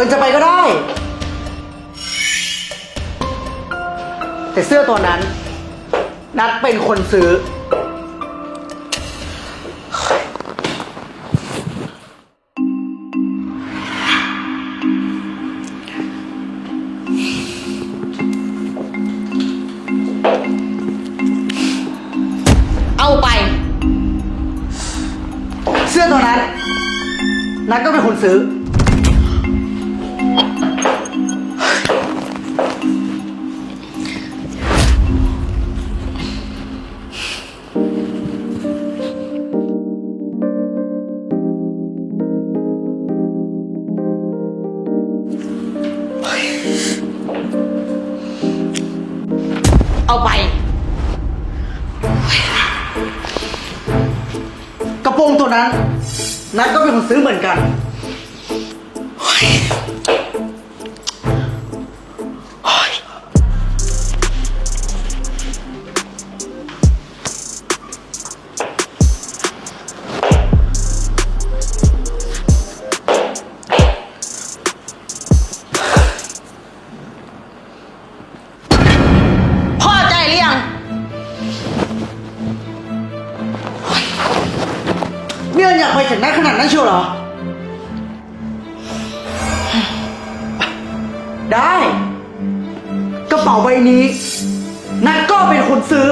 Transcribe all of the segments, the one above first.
อิญจะไปก็ได้ แต่เสื้อตัวนั้น นัดเป็นคนซื้อ เอาไป เสื้อตัวนั้น นัดก็เป็นคนซื้อ เอาไป กระโปรงตัวนั้น นัดก็เป็นคนซื้อเหมือนกันากไปถึงได้ขนาดนั้นเชียวเหรอ ได้ กระเป๋าใบนี้นัดก็เป็นคนซื้อ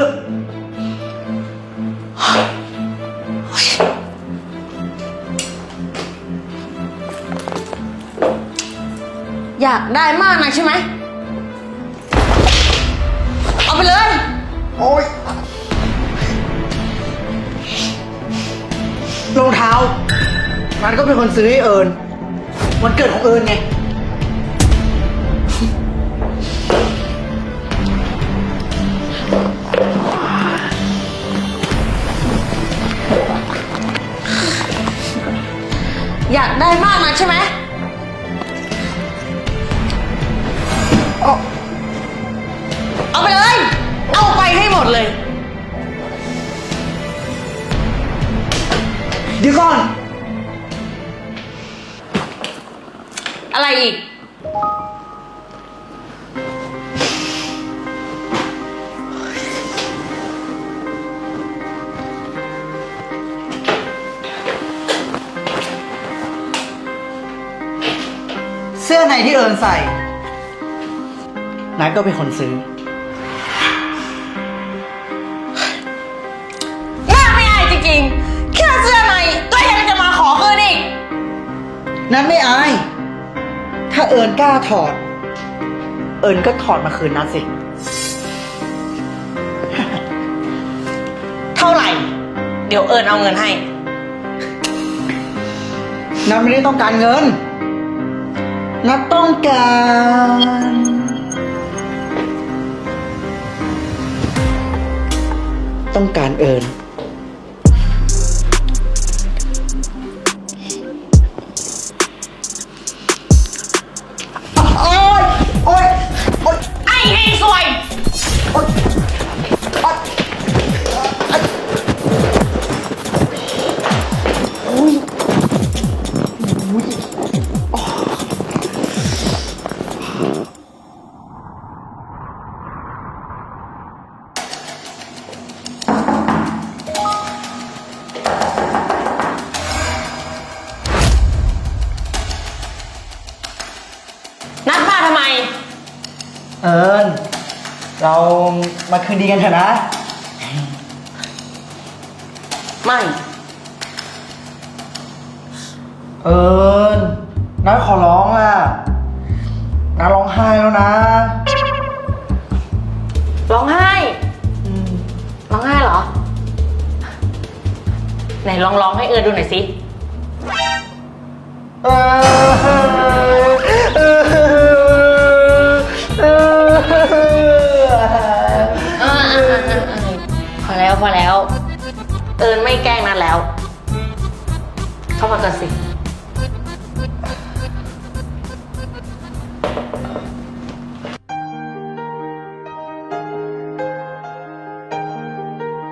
อยากได้มากนะใช่ไหม เอาไปเลย โอ๊ย รองเท้า มันก็เป็นคนซื้อให้เอิญวันเกิดของเอิญไง อยากได้มากนะใช่ไหม เดี๋ยวก่อน อะไรอีก เสื้อในที่เอิญใส่นัดก็เป็นคนซื้อ หน้าไม่อายจริงๆ นัดไม่อาย ถ้าเอิญกล้าถอด เอิญก็ถอดมาคืนนัดสิ เท่าไหร่ เดี๋ยวเอิญเอาเงินให้ นัดไม่ได้ต้องการเงิน นัดต้องการ ต้องการเอิญ เอิญเรามาคืนดีกันเถอะนะ ไม่ เอิญน้าขอร้องอะน้าร้องไห้แล้วนะ ร้องไห้อืมร้องไห้เหรอ ไหนลองร้องให้เอิญดูหน่อยสิ เออเอ พอแล้ว เอิญไม่แกล้งนัดแล้ว เข้ามาก่อนสิ